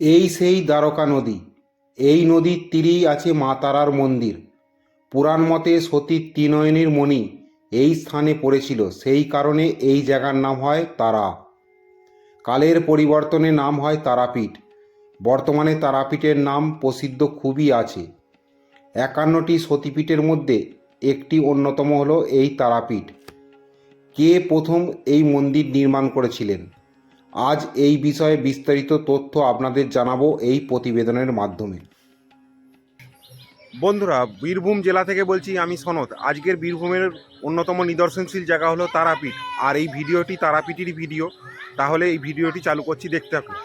এই সেই দ্বারকা নদী। এই নদীর তীরেই আছে মা তারার মন্দির। পুরাণ মতে সতীর ত্রিনয়নীর মণি এই স্থানে পড়েছিল। সেই কারণে এই জায়গার নাম হয় তারা। কালের পরিবর্তনে নাম হয় তারাপীঠ। বর্তমানে তারাপীঠের নাম প্রসিদ্ধ খুবই আছে। একান্নটি সতীপীঠের মধ্যে একটি অন্যতম হলো এই তারাপীঠ। কে প্রথম এই মন্দির নির্মাণ করেছিলেন? আজ এই বিষয়ে বিস্তারিত তথ্য আপনাদের জানাব এই প্রতিবেদনের মাধ্যমে। বন্ধুরা বীরভূম জেলা থেকে বলছি আমি সনদ। আজকের বীরভূমের অন্যতম নিদর্শনশীল জায়গা হলো তারাপীঠ। আর এই ভিডিওটি তারাপীঠেরই ভিডিও। তাহলে এই ভিডিওটি চালু করছি দেখতে থাকুন।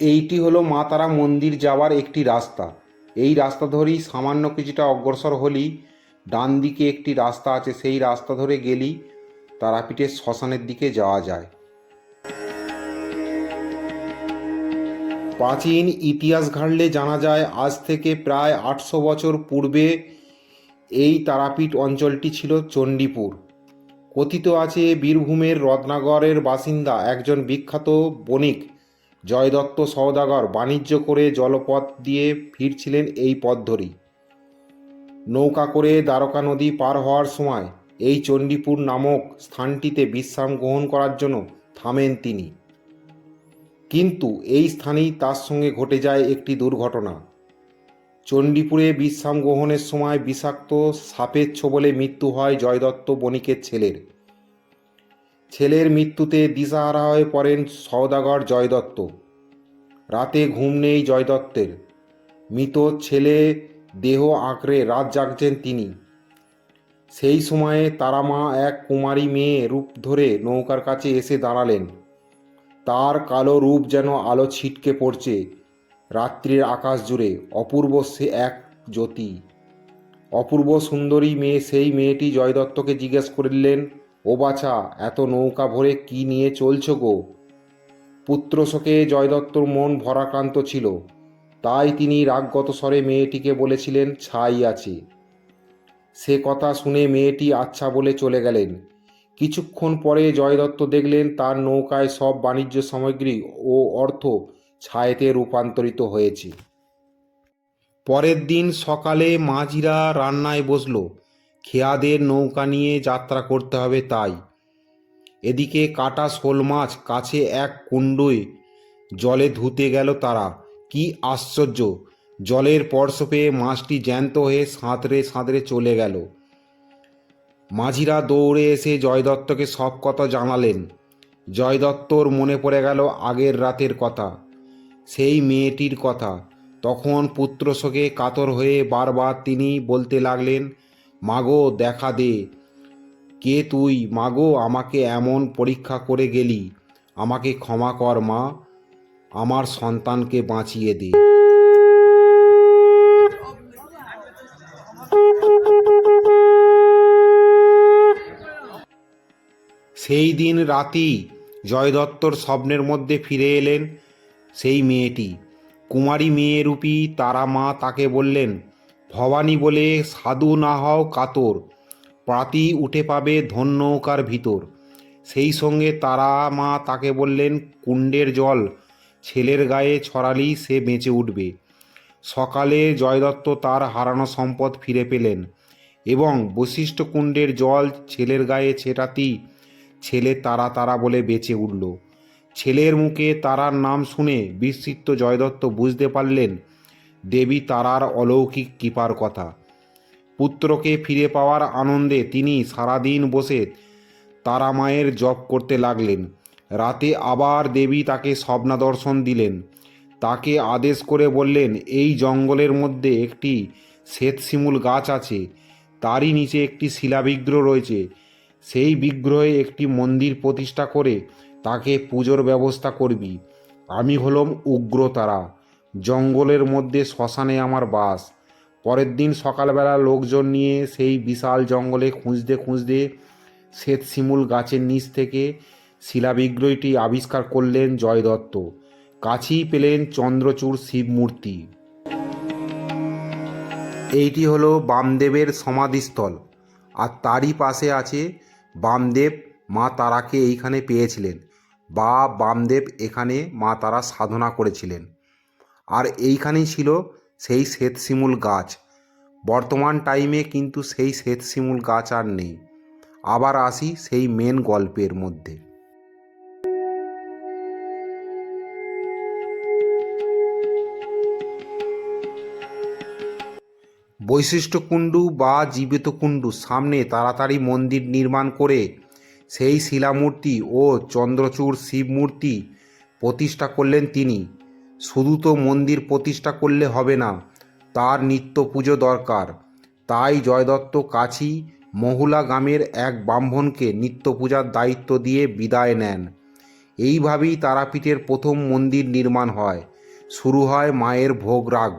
এইটি হলো মা তারা মন্দির যাওয়ার একটি রাস্তা। এই রাস্তা ধরেই সামান্য কিছুটা অগ্রসর হলেই ডান দিকে একটি রাস্তা আছে সেই রাস্তা ধরে গেলেই তারাপীঠের শ্মশানের দিকে যাওয়া যায়। প্রাচীন ইতিহাস ঘাঁটলে জানা যায়, আজ থেকে প্রায় আটশো বছর পূর্বে এই তারাপীঠ অঞ্চলটি ছিল চণ্ডীপুর। কথিত আছে, বীরভূমের রত্নাগরের বাসিন্দা একজন বিখ্যাত বণিক জয়দত্ত সওদাগর বাণিজ্য করে জলপথ দিয়ে ফিরছিলেন এই পথ ধরেই। নৌকা করে দ্বারকা নদী পার হওয়ার সময় এই চণ্ডীপুর নামক স্থানটিতে বিশ্রাম গ্রহণ করার জন্য থামেন তিনি। কিন্তু এই স্থানেই তার সঙ্গে ঘটে যায় একটি দুর্ঘটনা। চণ্ডীপুরে বিশ্রাম গ্রহণের সময় বিষাক্ত সাপের ছোবলে মৃত্যু হয় জয়দত্ত বণিকের ছেলের। ছেলের মৃত্যুতে দিশাহারা হয়ে পড়েন সওদাগর জয়দত্ত। রাতে ঘুম নেই জয়দত্তের। মৃত ছেলে দেহ আঁকড়ে রাত জাগছেন তিনি। সেই সময়ে তারামা এক কুমারী মেয়ে রূপ ধরে নৌকার কাছে এসে দাঁড়ালেন। তার কালো রূপ যেন আলো ছিটকে পড়ছে। রাত্রির আকাশ জুড়ে অপূর্ব সে এক জ্যোতি। অপূর্ব সুন্দরী মেয়ে সেই মেয়েটি জয়দত্তকে জিজ্ঞেস করলেন, ও বাছা, এত নৌকা ভরে কি নিয়ে চলছো গো? পুত্রশোকে জয়দত্তর মন ভরাক্রান্ত ছিল। তাই তিনি রাগগত স্বরে মেয়েটিকে বলেছিলেন, ছাই আছে। সে কথা শুনে মেয়েটি আচ্ছা বলে চলে গেলেন। কিছুক্ষণ পরে জয়দত্ত দেখলেন তার নৌকায় সব বাণিজ্য সামগ্রী ও অর্থ ছায়েতে রূপান্তরিত হয়েছে। পরের দিন সকালে মাঝিরা রান্নায় বসল। খেয়াদের নৌকা নিয়ে যাত্রা করতে হবে তাই। এদিকে কাটা শোল মাছ কাছে এক কুণ্ডুয় জলে ধুতে গেল তারা। কি আশ্চর্য! জলের স্পর্শ পেয়ে মাছটি জ্যান্ত হয়ে সাঁতরে সাঁতরে চলে গেল। মাঝিরা দৌড়ে এসে জয়দত্তকে সব কথা জানালেন। জয়দত্তর মনে পড়ে গেল আগের রাতের কথা, সেই মেয়েটির কথা। তখন পুত্রশোকে কাতর হয়ে বারবার তিনি বলতে লাগলেন, মাগো, দেখা দে। কে তুই? মাগো, আমাকে এমন পরীক্ষা করে গেলি। আমাকে ক্ষমা কর মা। আমার সন্তানকে বাঁচিয়ে দে। সেই দিন রাতেই জয়দত্তর স্বপ্নের মধ্যে ফিরে এলেন সেই মেয়েটি। কুমারী মেয়েরূপী তারা মা তাকে বললেন, ভবানী বলে সাধু না হও কাতর, প্রাতি উঠে পাবে ধন্য নৌকার ভিতর। সেই সঙ্গে তারা মা তাকে বললেন, কুণ্ডের জল, ছেলের গায়ে ছড়ালেই সে বেঁচে উঠবে। সকালে জয়দত্ত তার হারানো সম্পদ ফিরে পেলেন এবং বশিষ্ঠ কুণ্ডের জল ছেলের গায়ে ছেটাতেই ছেলে তারা তারা বলে বেঁচে উঠল। ছেলের মুখে তারার নাম শুনে বিস্মিত জয়দত্ত বুঝতে পারলেন, দেবী তারার অলৌকিক কৃপার কথা। পুত্রকে ফিরে পাওয়ার আনন্দে তিনি সারাদিন বসে তারা মায়ের জপ করতে লাগলেন। রাতে আবার দেবী তাকে স্বপ্না দর্শন দিলেন। তাকে আদেশ করে বললেন, এই জঙ্গলের মধ্যে একটি শ্বেতশিমুল গাছ আছে। তারই নিচে একটি শিলাবিগ্রহ রয়েছে। সেই বিগ্রহে একটি মন্দির প্রতিষ্ঠা করে তাকে পুজোর ব্যবস্থা করবি। আমি হলাম উগ্রতারা। জঙ্গলের মধ্যে শ্মশানে আমার বাস। পরের দিন সকালবেলা লোকজন নিয়ে সেই বিশাল জঙ্গলে খুঁজতে খুঁজতে শ্বেত শিমুল গাছের নিচ থেকে শিলাবিগ্রহটি আবিষ্কার করলেন জয় দত্ত কাছেই পেলেন চন্দ্রচূড় শিব মূর্তি এইটি হলো বামদেবের সমাধিস্থল। আর তারই পাশে আছে বামদেব মা তারাকে এইখানে পেয়েছিলেন। বা বামদেব এখানে মা তারা সাধনা করেছিলেন। আর এইখানেই ছিল সেই শ্বেতশিমুল গাছ। বর্তমান টাইমে কিন্তু সেই শ্বেতশিমুল গাছ আর নেই। আবার আসি সেই মেন গল্পের মধ্যে। বৈশিষ্ট্য কুণ্ডু বা জীবিত কুণ্ডু সামনে তাড়াতাড়ি মন্দির নির্মাণ করে সেই শিলামূর্তি ও চন্দ্রচূড় শিবমূর্তি প্রতিষ্ঠা করলেন তিনি। শুধু তো মন্দির প্রতিষ্ঠা করলে হবে না, তার নিত্য পুজো দরকার। তাই জয়দত্ত কাছি মহুলা গ্রামের এক ব্রাহ্মণকে নিত্য পূজার দায়িত্ব দিয়ে বিদায় নেন। এইভাবেই তারাপীঠের প্রথম মন্দির নির্মাণ হয়। শুরু হয় মায়ের ভোগরাগ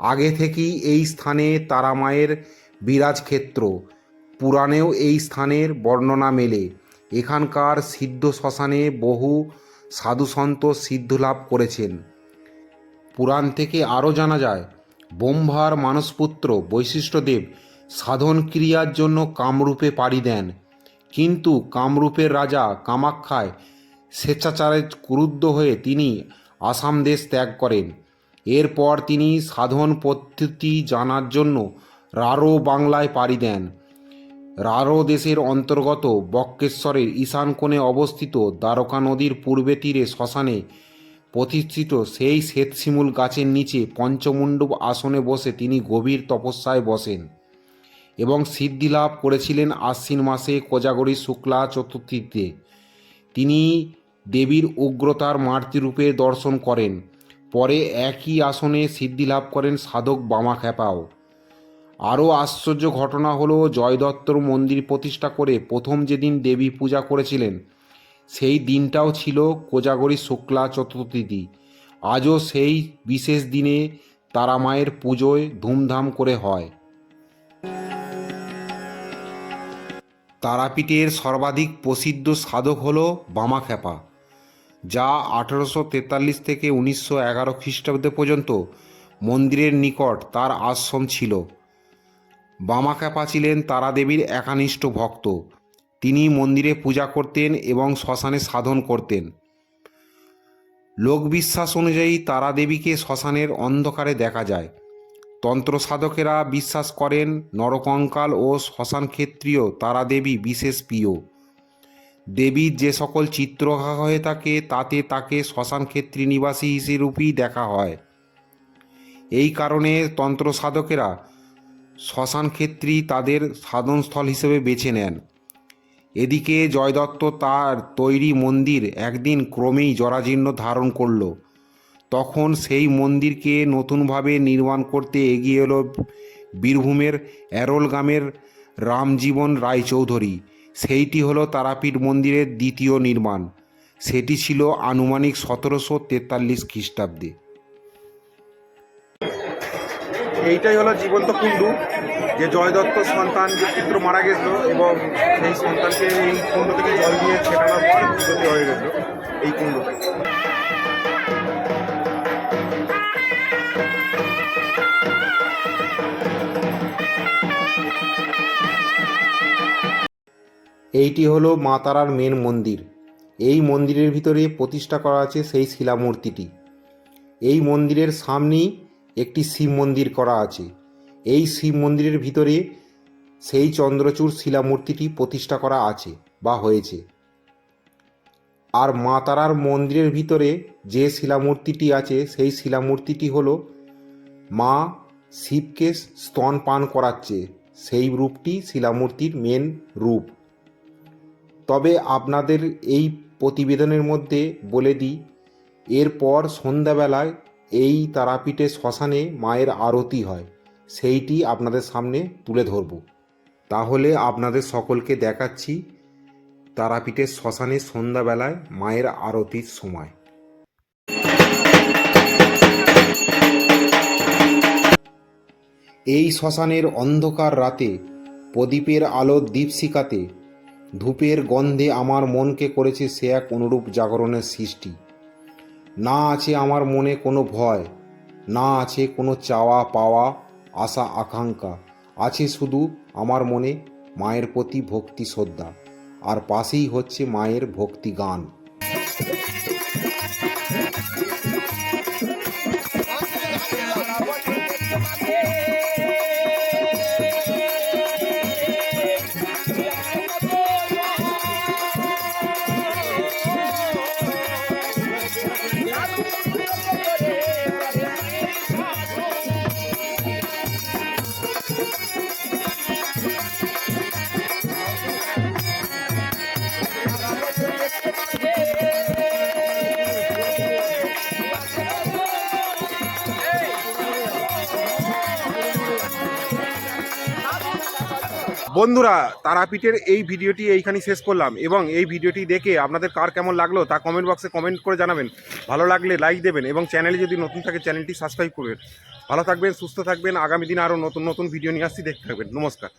আগে থেকেই এই স্থানে তারা মায়ের বিরাজ ক্ষেত্র পুরাণেও এই স্থানের বর্ণনা মেলে। এখানকার সিদ্ধ শ্মশানে বহু সাধুসন্ত সিদ্ধ লাভ করেছেন। পুরাণ থেকে আরও জানা যায়, ব্রহ্মার মানসপুত্র বৈশিষ্ট্যদেব সাধন ক্রিয়ার জন্য কামরূপে পাড়ি দেন। কিন্তু কামরূপের রাজা কামাখ্যায় স্বেচ্ছাচারে ক্রুদ্ধ হয়ে তিনি আসাম দেশ ত্যাগ করেন। এরপর তিনি সাধন পদ্ধতি জানার জন্য রারো বাংলায় পাড়ি দেন। রারো দেশের অন্তর্গত বক্কেশ্বরের ঈশান কোণে অবস্থিত দ্বারকা নদীর পূর্বে তীরে শ্মশানে প্রতিষ্ঠিত সেই শ্বেতশিমুল গাছের নিচে পঞ্চমণ্ডপ আসনে বসে তিনি গভীর তপস্যায় বসেন এবং সিদ্ধিলাভ করেছিলেন আশ্বিন মাসে কোজাগরী শুক্লা চতুর্থীতে। তিনি দেবীর উগ্রতার মাতৃরূপে দর্শন করেন। পরে একই আসনে সিদ্ধি লাভ করেন সাধক বামা খ্যাপাও। আরও আশ্চর্য ঘটনা হলো জয়দত্তর মন্দির প্রতিষ্ঠা করে প্রথম যেদিন দেবী পূজা করেছিলেন, সেই দিনটাও ছিল কোজাগরী শুক্লা চতুর্থী আজও সেই বিশেষ দিনে তারা মায়ের পুজোয় ধুমধাম করে হয়। তারাপীঠের সর্বাধিক প্রসিদ্ধ সাধক হল বামাখ্যাপা যা আঠেরোশো তেতাল্লিশ থেকে উনিশশো এগারো খ্রিস্টাব্দ পর্যন্ত মন্দিরের নিকট তার আশ্রম ছিল। বামাখ্যাপা ছিলেন তারাদেবীর একানিষ্ঠ ভক্ত। তিনি মন্দিরে পূজা করতেন এবং শ্মশানে সাধন করতেন। লোকবিশ্বাস অনুযায়ী তারা দেবীকে শ্মশানের অন্ধকারে দেখা যায়। তন্ত্র সাধকেরা বিশ্বাস করেন, নরকঙ্কাল ও শ্মশান ক্ষেত্রীয় তারা দেবী বিশেষ প্রিয়। দেবীর যে সকল চিত্র হয়ে থাকে, তাতে তাকে শ্মশান ক্ষেত্রী নিবাসী হিসেবেই দেখা হয়। এই কারণে তন্ত্র সাধকেরা শ্মশান ক্ষেত্রী তাদের সাধনস্থল হিসেবে বেছে নেন। এদিকে জয়দত্ত তার তৈরি মন্দির একদিন ক্রমেই জরাজীর্ণ ধারণ করল। তখন সেই মন্দিরকে নতুনভাবে নির্মাণ করতে এগিয়ে এলো বীরভূমের অ্যারোল গ্রামের রামজীবন রায়চৌধুরী। সেইটি হলো তারাপীঠ মন্দিরের দ্বিতীয় নির্মাণ। সেটি ছিল আনুমানিক সতেরোশো তেতাল্লিশ খ্রিস্টাব্দে। এইটাই হলো জীবন্ত কুণ্ডু, যে জয় দত্ত সন্তান যে পুত্র মারা গেছিল এবং সেই সন্তানকে এই কুণ্ড থেকে জল দিয়ে ছেটানোর পর হয়ে গেছিল এই কুণ্ডতে এইটি হলো মা তারার মেন মন্দির। এই মন্দিরের ভিতরে প্রতিষ্ঠা করা আছে সেই শিলামূর্তিটি। এই মন্দিরের সামনেই একটি শিব মন্দির করা আছে। এই শিব মন্দিরের ভিতরে সেই চন্দ্রচূড় শিলামূর্তিটি প্রতিষ্ঠা করা আছে বা হয়েছে। আর মা তারার মন্দিরের ভিতরে যে শিলামূর্তিটি আছে, সেই শিলামূর্তিটি হলো মা শিবকে স্তন পান করাচ্ছে। সেই রূপটি শিলামূর্তির মেন রূপ। তবে আপনাদের এই প্রতিবেদনের মধ্যে বলে দিই, এরপর সন্ধ্যাবেলায় এই তারাপীঠে শ্মশানে মায়ের আরতি হয়। সেইটি আপনাদের সামনে তুলে ধরব। তাহলে আপনাদের সকলকে দেখাচ্ছি তারাপীঠের শ্মশানে সন্ধ্যাবেলায় মায়ের আরতির সময়। এই শ্মশানের অন্ধকার রাতে প্রদীপের আলোর দীপশিকাতে ধূপের গন্ধে আমার মনকে করেছে সে এক অনুরূপ জাগরণের সৃষ্টি। না আছে আমার মনে কোনো ভয়, না আছে কোনো চাওয়া পাওয়া আশা আকাঙ্ক্ষা, আছে শুধু আমার মনে মায়ের প্রতি ভক্তি শ্রদ্ধা, আর পাশেই হচ্ছে মায়ের ভক্তি গান। বন্ধুরা, তারাপীঠের এই ভিডিওটি এইখানেই শেষ করলাম এবং এই ভিডিওটি দেখে আপনাদের কার কেমন লাগল তা কমেন্ট বক্সে কমেন্ট করে জানাবেন। ভালো লাগলে লাইক দেবেন এবং চ্যানেলে যদি নতুন থাকে চ্যানেলটি সাবস্ক্রাইব করবেন। ভালো থাকবেন, সুস্থ থাকবেন, আগামী দিন আরও নতুন নতুন ভিডিও নিয়ে আসছি। দেখতে থাকবেন। নমস্কার।